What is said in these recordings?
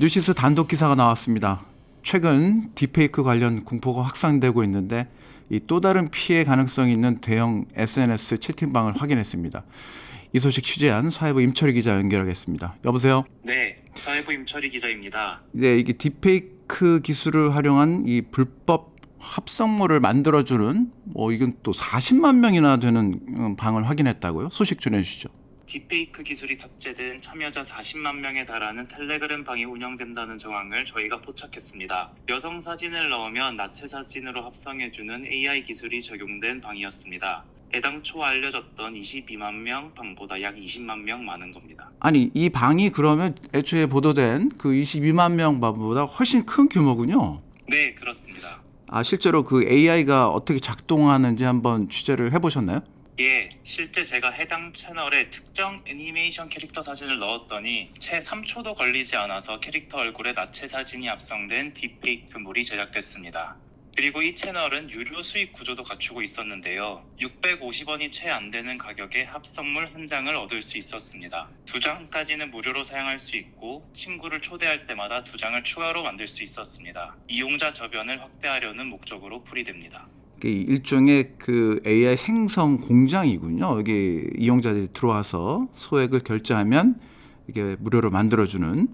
뉴시스 단독 기사가 나왔습니다. 최근 딥페이크 관련 공포가 확산되고 있는데 이 또 다른 피해 가능성이 있는 대형 SNS 채팅방을 확인했습니다. 이 소식 취재한 사회부 임철희 기자 연결하겠습니다. 여보세요. 네, 사회부 임철희 기자입니다. 네, 이게 딥페이크 기술을 활용한 이 불법 합성물을 만들어주는 뭐 이건 또 40만 명이나 되는 음, 방을 확인했다고요? 소식 전해주시죠. 딥페이크 기술이 탑재된 참여자 40만 명에 달하는 텔레그램 방이 운영된다는 정황을 저희가 포착했습니다. 여성 사진을 넣으면 나체 사진으로 합성해주는 AI 기술이 적용된 방이었습니다. 애당초 알려졌던 22만 명 방보다 약 20만 명 많은 겁니다. 아니 이 방이 그러면 애초에 보도된 그 22만 명 방보다 훨씬 큰 규모군요. 네, 그렇습니다. 아 실제로 그 AI가 어떻게 작동하는지 한번 취재를 해보셨나요? 예, 실제 제가 해당 채널에 특정 애니메이션 캐릭터 사진을 넣었더니 채 3초도 걸리지 않아서 캐릭터 얼굴에 나체 사진이 합성된 딥페이크물이 제작됐습니다. 그리고 이 채널은 유료 수익 구조도 갖추고 있었는데요. 650원이 채 안 되는 가격에 합성물 한 장을 얻을 수 있었습니다. 두 장까지는 무료로 사용할 수 있고 친구를 초대할 때마다 두 장을 추가로 만들 수 있었습니다. 이용자 저변을 확대하려는 목적으로 풀이됩니다. 이게 일종의 그 AI 생성 공장이군요. 여기 이용자들이 들어와서 소액을 결제하면 이게 무료로 만들어주는.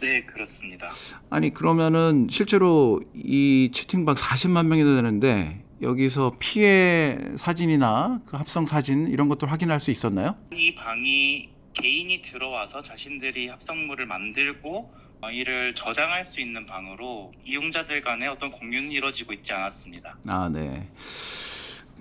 네, 그렇습니다. 아니 그러면은 실제로 이 채팅방 40만 명이 되는데 여기서 피해 사진이나 그 합성 사진 이런 것들 확인할 수 있었나요? 이 방이 개인이 들어와서 자신들이 합성물을 만들고 어, 이를 저장할 수 있는 방으로 이용자들 간의 어떤 공유는 이루어지고 있지 않았습니다. 아, 네.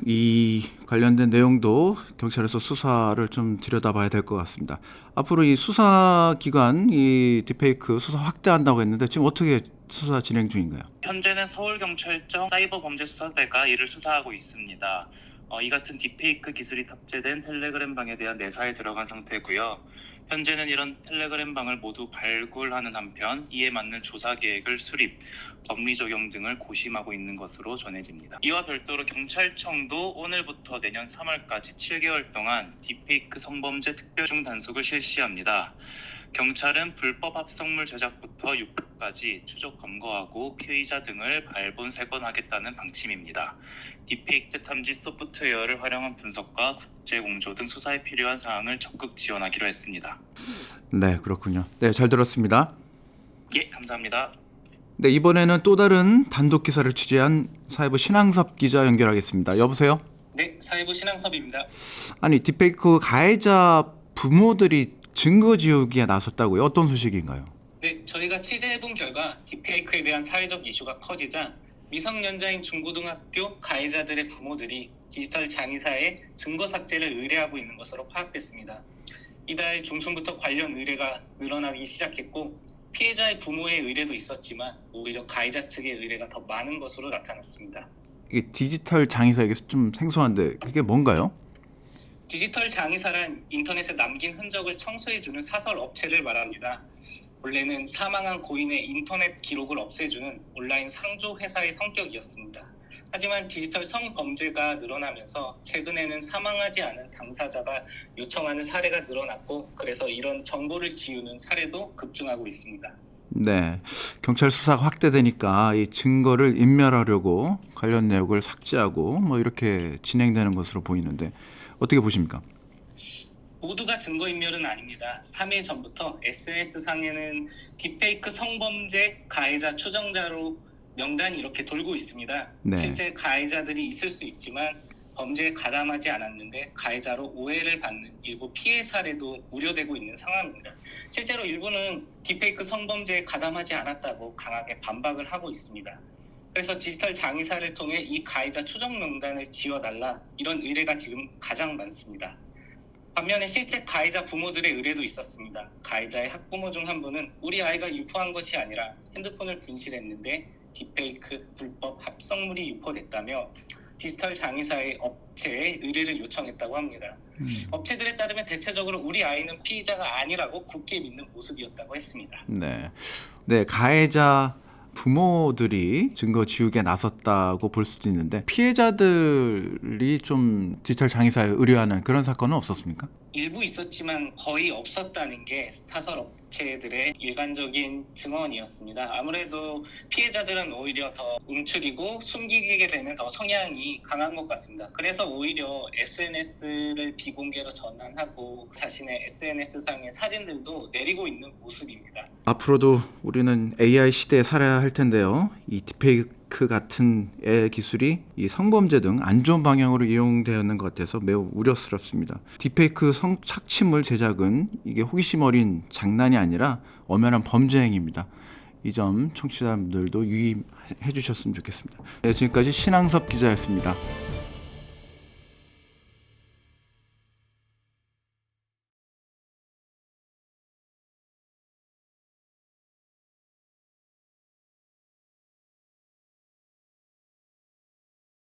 이 관련된 내용도 경찰에서 수사를 좀 들여다봐야 될 것 같습니다. 앞으로 이 수사 기관 이 딥페이크 수사 확대한다고 했는데 지금 어떻게 수사 진행 중인가요? 현재는 서울경찰청 사이버범죄수사대가 이를 수사하고 있습니다. 어, 이 같은 딥페이크 기술이 탑재된 텔레그램 방에 대한 내사에 들어간 상태고요. 현재는 이런 텔레그램 방을 모두 발굴하는 한편 이에 맞는 조사 계획을 수립, 법리 적용 등을 고심하고 있는 것으로 전해집니다. 이와 별도로 경찰청도 오늘부터 내년 3월까지 7개월 동안 딥페이크 성범죄 특별중 단속을 실시합니다. 경찰은 불법 합성물 제작부터 유포까지 추적 검거하고 피의자 등을 발본 세건하겠다는 방침입니다. 딥페이크 탐지 소프트웨어를 활용한 분석과 국제 공조 등 수사에 필요한 사항을 적극 지원하기로 했습니다. 네, 그렇군요. 네, 잘 들었습니다. 예, 감사합니다. 네, 이번에는 또 다른 단독 기사를 취재한 사회부 신항섭 기자 연결하겠습니다. 여보세요? 네, 사회부 신항섭입니다. 아니, 딥페이크 가해자 부모들이 증거 지우기에 나섰다고요? 어떤 소식인가요? 네, 저희가 취재해본 결과 딥페이크에 대한 사회적 이슈가 커지자 미성년자인 중고등학교 가해자들의 부모들이 디지털 장의사에 증거 삭제를 의뢰하고 있는 것으로 파악됐습니다. 이달 중순부터 관련 의뢰가 늘어나기 시작했고 피해자의 부모의 의뢰도 있었지만 오히려 가해자 측의 의뢰가 더 많은 것으로 나타났습니다. 이게 디지털 장의사에게 좀 생소한데 그게 뭔가요? 디지털 장의사란 인터넷에 남긴 흔적을 청소해주는 사설 업체를 말합니다. 원래는 사망한 고인의 인터넷 기록을 없애주는 온라인 상조 회사의 성격이었습니다. 하지만 디지털 성범죄가 늘어나면서 최근에는 사망하지 않은 당사자가 요청하는 사례가 늘어났고 그래서 이런 정보를 지우는 사례도 급증하고 있습니다. 네. 경찰 수사가 확대되니까 이 증거를 인멸하려고 관련 내역을 삭제하고 뭐 이렇게 진행되는 것으로 보이는데 어떻게 보십니까? 모두가 증거인멸은 아닙니다. 3일 전부터 SNS상에는 딥페이크 성범죄 가해자 추정자로 명단이 이렇게 돌고 있습니다. 네. 실제 가해자들이 있을 수 있지만 범죄에 가담하지 않았는데 가해자로 오해를 받는 일부 피해 사례도 우려되고 있는 상황입니다. 실제로 일부는 딥페이크 성범죄에 가담하지 않았다고 강하게 반박을 하고 있습니다. 그래서 디지털 장의사를 통해 이 가해자 추정 명단을 지워달라 이런 의뢰가 지금 가장 많습니다. 반면에 실제 가해자 부모들의 의뢰도 있었습니다. 가해자의 학부모 중 한 분은 우리 아이가 유포한 것이 아니라 핸드폰을 분실했는데 딥페이크 불법 합성물이 유포됐다며 디지털 장의사의 업체에 의뢰를 요청했다고 합니다. 음. 업체들에 따르면 대체적으로 우리 아이는 피의자가 아니라고 굳게 믿는 모습이었다고 했습니다. 네. 네, 가해자 부모들이 증거 지우기에 나섰다고 볼 수도 있는데 피해자들이 좀 디지털 장의사에 의뢰하는 그런 사건은 없었습니까? 일부 있었지만 거의 없었다는 게 사설 업체들의 일관적인 증언이었습니다. 아무래도 피해자들은 오히려 더 움츠리고 숨기게 되는 더 성향이 강한 것 같습니다. 그래서 오히려 SNS를 비공개로 전환하고 자신의 SNS 상의 사진들도 내리고 있는 모습입니다. 앞으로도 우리는 AI 시대에 살아야 할 텐데요. 이 딥페이크 같은 AI 기술이 이 성범죄 등 안 좋은 방향으로 이용되는 것 같아서 매우 우려스럽습니다. 딥페이크 성 착취물 제작은 이게 호기심 어린 장난이 아니라 엄연한 범죄 행위입니다. 이 점 청취자분들도 유의해 주셨으면 좋겠습니다. 네, 지금까지 신앙섭 기자였습니다.